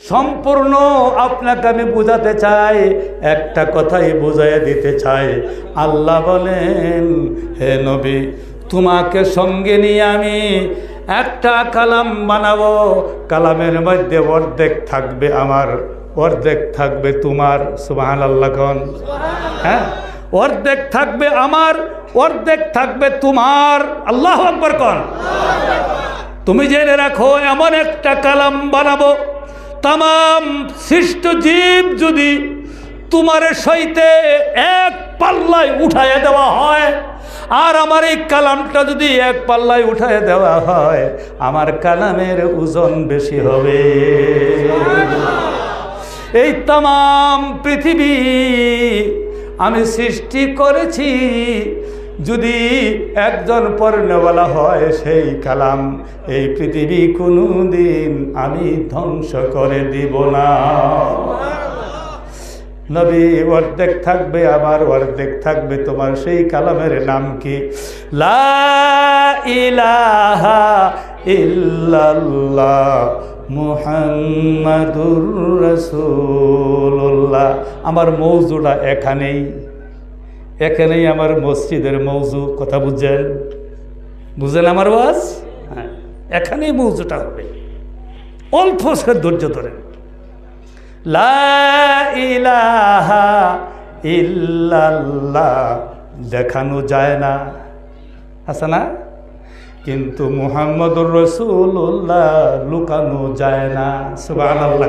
সম্পূর্ণ আপনাকে আমি বোঝাতে চাই, একটা কথাই বোঝাই দিতে চাই। আল্লাহ বলেন, হে নবী, তোমাকে সঙ্গে নিয়ে আমি একটা কালাম বানাবো। কালামের মধ্যে অর্ধেক থাকবে আমার, অর্ধেক থাকবে তোমার সুবাহান আল্লাহ কন? হ্যাঁ? অর্ধেক থাকবে আমার, অর্ধেক থাকবে তোমার। আল্লাহ আকবর কন? তুমি জেনে রাখো, এমন একটা কালাম বানাবো তাম সৃষ্ট জীব যদি তোমার সইতে এক পাল্লায় উঠাইয়া দেওয়া হয়, আর আমার এই কালামটা যদি এক পাল্লায় উঠাইয়া দেওয়া হয়, আমার কালামের ওজন বেশি হবে। এই তাম পৃথিবী আমি সৃষ্টি করেছি যদি একজন পর্ণওয়ালা হয় সেই কালাম, এই পৃথিবী কোনো দিন আমি ধ্বংস করে দিব না। নবী, অর্ধেক থাকবে, আবার অর্ধেক থাকবে। তোমার সেই কালামের নাম কি? লা ইলাহা আমার মৌজুটা এখানেই। এখানেই আমার মসজিদের মৌজু, কথা বুঝছেন? বুঝলেন আমার ওয়াজ হ্যাঁ এখানেই মৌজুটা হবে। অল্প সে ধৈর্য ধরেন। লা ইলাহা দেখানো যায় না। আছে না? কিন্তু মুহাম্মদুর রসুল্লাহ লুকানো যায় না। সুবাহ লা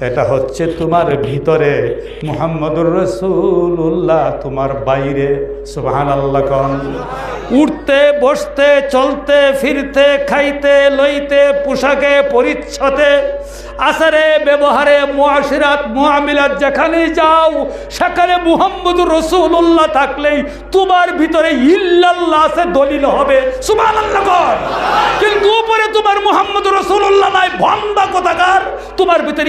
এটা হচ্ছে তোমার ভিতরে মুহাম্মদুর রসুল্লাহ তোমার বাইরে সুবাহান আল্লাহ কন। উঠতে, বসতে, চলতে, ফিরতে, খাইতে, লইতে, পোশাকে, পরিচ্ছদে আসারে ব্যবহারে, মুআশিরাত, মুআমিলাত, যেখানে যাও, সেখানে মুহাম্মদুর রসুল্লাহ থাকলেই তোমার ভিতরে ইল্লাল্লাহ আছে, দলিল হবে। কন। কিন্তু উপরে তোমার মুহাম্মদ রসুল্লাহ নাই ভন্দা কোথাকার তোমার ভিতরে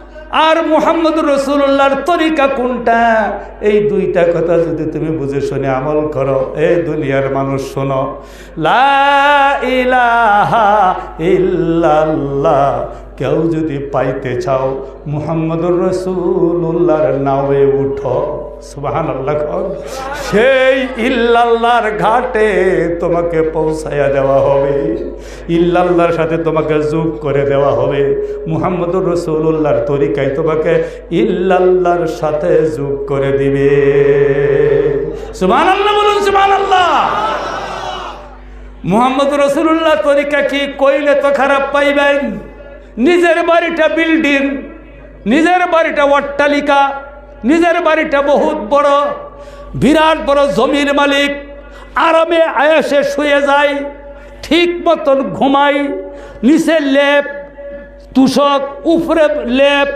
আর মোহাম্মদ রসুল্লাহর তরিকা কোনটা? এই দুইটা কথা যদি তুমি বুঝে শুনে আমল করো, এ দুনিয়ার মানুষ শোনো, লা ইলাহা ইল্লাল্লাহ, কেউ যদি পাইতে চাও, মুহাম্মদুর রসুল্লাহর নাওয়ে উঠো। সুবাহান সেই ইল্লাল্লাহর ঘাটে তোমাকে পৌঁছাইয়া দেওয়া হবে। সাথে তোমাকে যোগ করে দেওয়া হবে। রসুল্লাহর তরিকায় তোমাকে ইল্লাল্লাহর সাথে যোগ করে দিবে। বলুন আল্লাহ তরিকা কি? কইলে তো খারাপ পাইবেন। নিজের বাড়িটা বিল্ডিং নিজের বাড়িটা অট্টালিকা নিজের বাড়িটা বহুত বড়, বিরাট বড় জমির মালিক, আরামে আয়াসে শুয়ে যায়, ঠিক মতন ঘুমাই নিচে লেপ, তুষক, উপরে লেপ,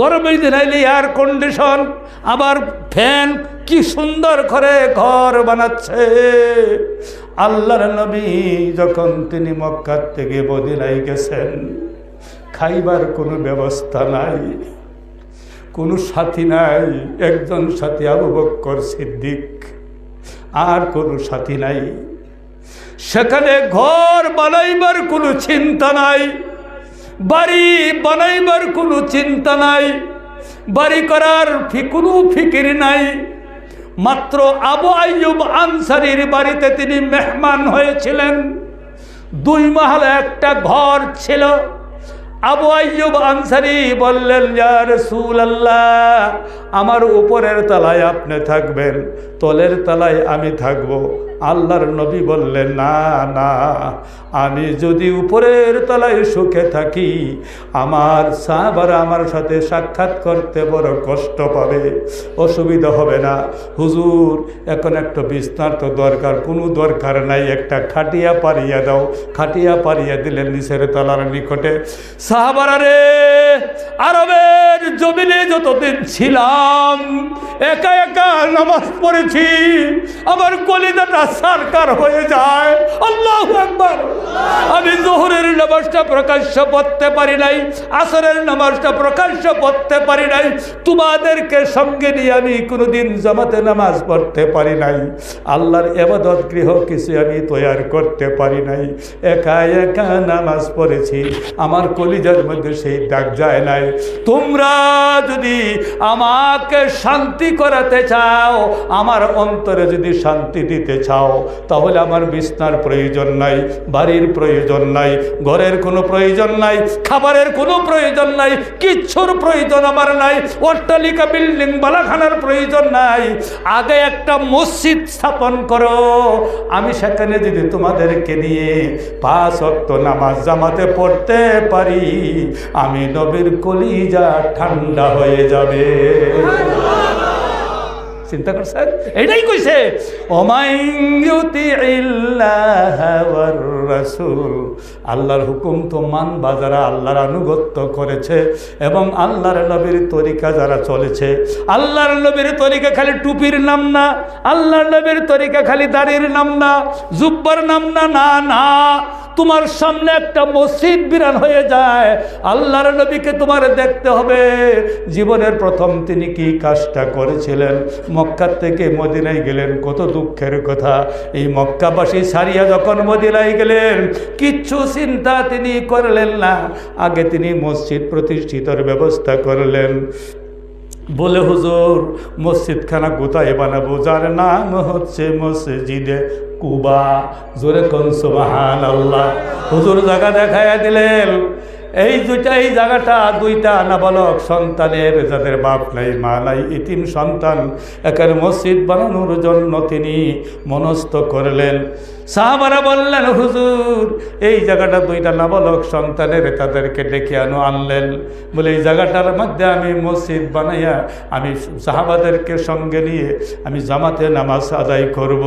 গরমের দিন এয়ার কন্ডিশন আবার ফ্যান কি সুন্দর করে ঘর বানাচ্ছে। আল্লাহর নবী যখন তিনি মক্কার থেকে মদিনায় গেছেন, খাইবার কোনো ব্যবস্থা নাই। কোনো সাথী নাই, একজন সাথী আবু বক্কর সিদ্দিক, আর কোনো সাথী নাই। সেখানে ঘর বানাইবার কোনো চিন্তা নাই, বাড়ি বানাইবার কোনো চিন্তা নাই, বাড়ি করার কোনো ফিকির নাই। মাত্র আবু আইয়ুব আনসারির বাড়িতে তিনি মেহমান হয়েছিলেন। দুই মহলে একটা ঘর ছিল। আবু আয়ুব আনসারি বললেন ইয়া রাসূলুল্লাহ আমার উপরের তলায় আপনি থাকবেন, তলের তলায় আমি থাকব। আল্লাহর নবী বললেন, না না, আমি যদি উপরের তলায় সুখে থাকি, আমার সাহাবারা আমার সাথে সাক্ষাৎ করতে বড় কষ্ট পাবে, অসুবিধা হবে না। হুজুর, এখন একটা বিস্তার তো দরকার, কোনো দরকার নাই, একটা খাটিয়া পারিয়া দাও। খাটিয়া পারিয়া দিলেন নিচের তলার নিকটে সাহাবারা রে আরবের জমিনে যতদিন ছিলাম, একা একা নামাজ পড়েছি, আমার কলিদাটা সরকার হয়ে যায়। আল্লাহ একবার আমি জোহরের নামাজটা প্রকাশ্য পড়তে পারি নাই, আসরের নামাজটা প্রকাশ্য পড়তে পারি নাই, তোমাদেরকে সঙ্গে নিয়ে আমি কোনোদিন জামাতে নামাজ পড়তে পারি নাই। আল্লাহর এবাদত গৃহ কিছু আমি তৈয়ার করতে পারি নাই। একা একা নামাজ পড়েছি, আমার কলিজার মধ্যে সেই ডাক যায় নাই। তোমরা যদি আমাকে শান্তি করাতে চাও, আমার অন্তরে যদি শান্তি দিতে চাও, তাহলে আমার বিছনার প্রয়োজন নাই, বাড়ির প্রয়োজন নাই, ঘরের কোনো প্রয়োজন নাই, খাবারের কোনো প্রয়োজন নাই, কিচ্ছুর প্রয়োজন আমার নাই, অট্টালিকা, বিল্ডিং, বালাখানার প্রয়োজন নাই। আগে একটা মসজিদ স্থাপন করো। আমি সেখানে যদি তোমাদেরকে নিয়ে পাঁচ অক্ত নামাজ জামাতে পড়তে পারি, আমি নবীর কলিজা ঠান্ডা হয়ে যাবে। চিন্তা করছেন এটাই কইছে আল্লাহর হুকুম তো মানবা যারা আল্লাহর আনুগত্য করেছে এবং আল্লাহর নবীর তরিকা যারা চলেছে, আল্লাহর নবীর তরিকা খালি টুপির নাম না, আল্লাহর নবীর তরিকা খালি দাড়ির নাম না, জুব্বার নাম না না না। তোমার সামনে একটা মসজিদ বিরান হয়ে যায়। আল্লাহর নবীকে তোমার দেখতে হবে। জীবনের প্রথম তিনি কি কাজটা করেছিলেন? মক্কার থেকে মদিনায় গেলেন, কত দুঃখের কথা। এই মক্কাবাসী সারিয়া যখন মদিনায় গেলেন, কিচ্ছু চিন্তা তিনি করলেন না। আগে তিনি মসজিদ প্রতিষ্ঠিতর ব্যবস্থা করলেন। বলে, হুজুর, মসজিদখানা কোথায় বানাবো? যার নাম হচ্ছে মসজিদে কুবা। জোরে কনসুবাহান আল্লাহ হুজুর জায়গা দেখাইয়া দিলেন। এই দুইটা, এই জায়গাটা দুইটা নাবালক সন্তানের, যাদের বাপ নাই, মা নাই ইতিম সন্তান একের মসজিদ বানানোর জন্য তিনি মনস্থ করলেন সাহাবারা বললেন, হুজুর, এই জায়গাটা দুইটা নাবালক সন্তানের, তাদেরকে ডেকে আনো, আনলেন বলে, এই জায়গাটার মধ্যে আমি মসজিদ বানাইয়া আমি সাহাবাদেরকে সঙ্গে নিয়ে আমি জামাতে নামাজ আদায় করব।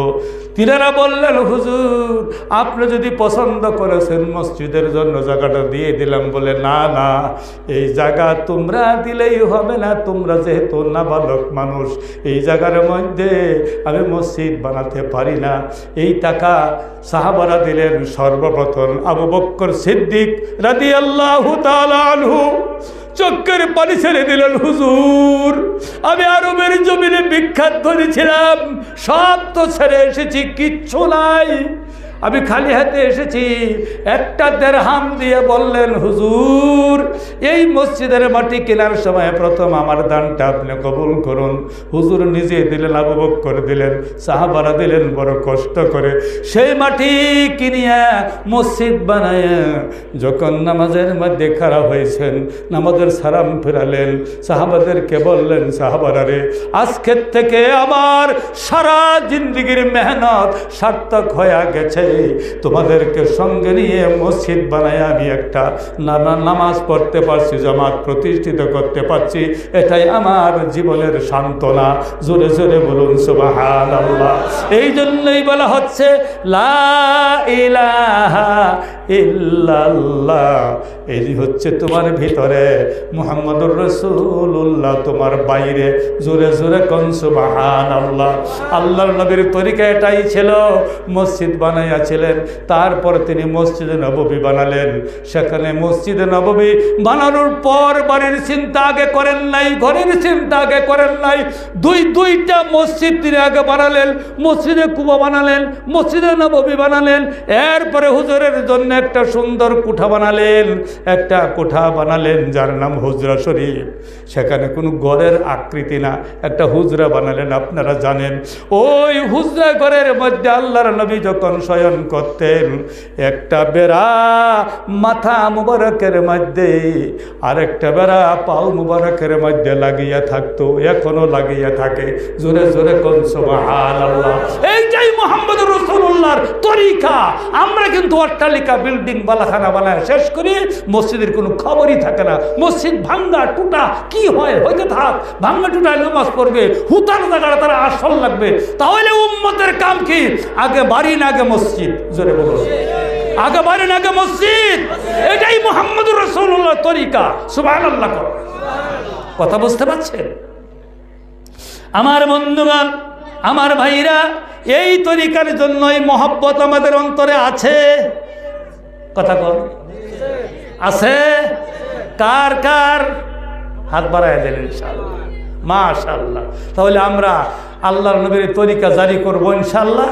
তিনারা বললেন, হুজুর, আপনি যদি পছন্দ করেছেন মসজিদের জন্য, জায়গাটা দিয়ে দিলাম বলে, না না, এই জায়গা তোমরা দিলেই হবে না, তোমরা যেহেতু নাবালক মানুষ, এই জায়গার মধ্যে আমি মসজিদ বানাতে পারি না। এই টাকা সাহাবারা দিলেন সর্বপ্রথম আবু বক্কর সিদ্দিক রাদি আল্লাহ আনহু। চক্কের পানি ছেড়ে দিলেন, হুজুর, আমি আরবের জমিনে বিখ্যাত ধরেছিলাম সব তো ছেড়ে এসেছি, কিচ্ছু নাই। আমি খালি হাতে এসেছি। একটা দেড়হাম দিয়ে বললেন, হুজুর, এই মসজিদের মাটি কেনার সময় প্রথম আমার দানটা আপনি কবুল করুন। হুজুর নিজে দিলেন, আবু করে দিলেন, সাহাবারা দিলেন, বড় কষ্ট করে। সেই মাটি কিনিয়া মসজিদ বানায় যখন নামাজের মধ্যে খারাপ হয়েছেন, নামাজের সারাম ফেরালেন। সাহাবাদেরকে বললেন, সাহাবারা রে, আজকের থেকে আমার সারা জিন্দিগির মেহনত সার্থক হয়ে গেছে। তোমাদেরকে সঙ্গে নিয়ে মসজিদ বানায় আমি একটা নামাজ পড়তে পারছি, জামাত প্রতিষ্ঠিত করতে পারছি। এটাই আমার জীবনের সান্ত্বনা। জোরে জোরে বলুন সুবাহান আল্লাহ এই জন্যই বলা হচ্ছে এই হচ্ছে তোমার ভিতরে মুহাম্মদুর রসুল্লাহ তোমার বাইরে। জোরে জোরে কনসু সুবাহান আল্লাহ আল্লাহর নবীর তরিকা এটাই ছিল, মসজিদ বানাইয়াছিলেন তারপর তিনি মসজিদে নববী বানালেন। সেখানে মসজিদে নববী বানানোর পর বাড়ির চিন্তা আগে করেন নাই, ঘরের চিন্তা আগে করেন নাই। দুই, দুইটা মসজিদ তিনি আগে বানালেন। মসজিদে কুবা বানালেন, মসজিদে নববী বানালেন। এরপরে হুজুরের জন্য একটা সুন্দর কুঠা বানালেন। একটা কোঠা বানালেন যার নাম হুজরা শরীফ। সেখানে কোনো ঘরের আকৃতি না, একটা হুজরা বানালেন, আপনারা জানেন। ওই হুজরা ঘরের মধ্যে আল্লাহর নবী যখন শয়ে বয়ন করতেন। একটা বেড়া মাথা মুবারকের মধ্যে, আরেকটা বেড়া পাও মুবারকের মধ্যে লাগিয়ে থাকতো, এখনও লাগিয়ে থাকে। জোরে জোরে কোন সুবহানাল্লাহ। এইটাই মোহাম্মদ রসুল্লাহর তরিকা, আমরা কিন্তু অট্টালিকা, বিল্ডিং, বালাখানা শেষ করি, মসজিদের কোনো খবরই থাকে না। মসজিদ ভাঙ্গা, টুটা, কি হয়? হইতে থাক, ভাঙ্গা টুটায় নামাজ পড়বে, হুতার জায়গাটা তারা আসল লাগবে। তাহলে উম্মতের কাম কি? আগে বাড়ি না, আগে মসজিদ। জোরে বলো আগে বাড়ি না আগে মসজিদ। এটাই মোহাম্মদ রসুল্লাহ তরিকা। সুবাহ আল্লাহ কথা বুঝতে পারছেন? আমার বন্ধুগণ, আমার ভাইরা, এই তরিকার জন্যই মহব্বত আমাদের অন্তরে আছে। কথা কর আছে? কার কার? হাত বাড়ায় দেন ইনশাল্লাহ মাশাল্লাহ তাহলে আমরা আল্লাহর নবীর তরিকা জারি করব ইনশাল্লাহ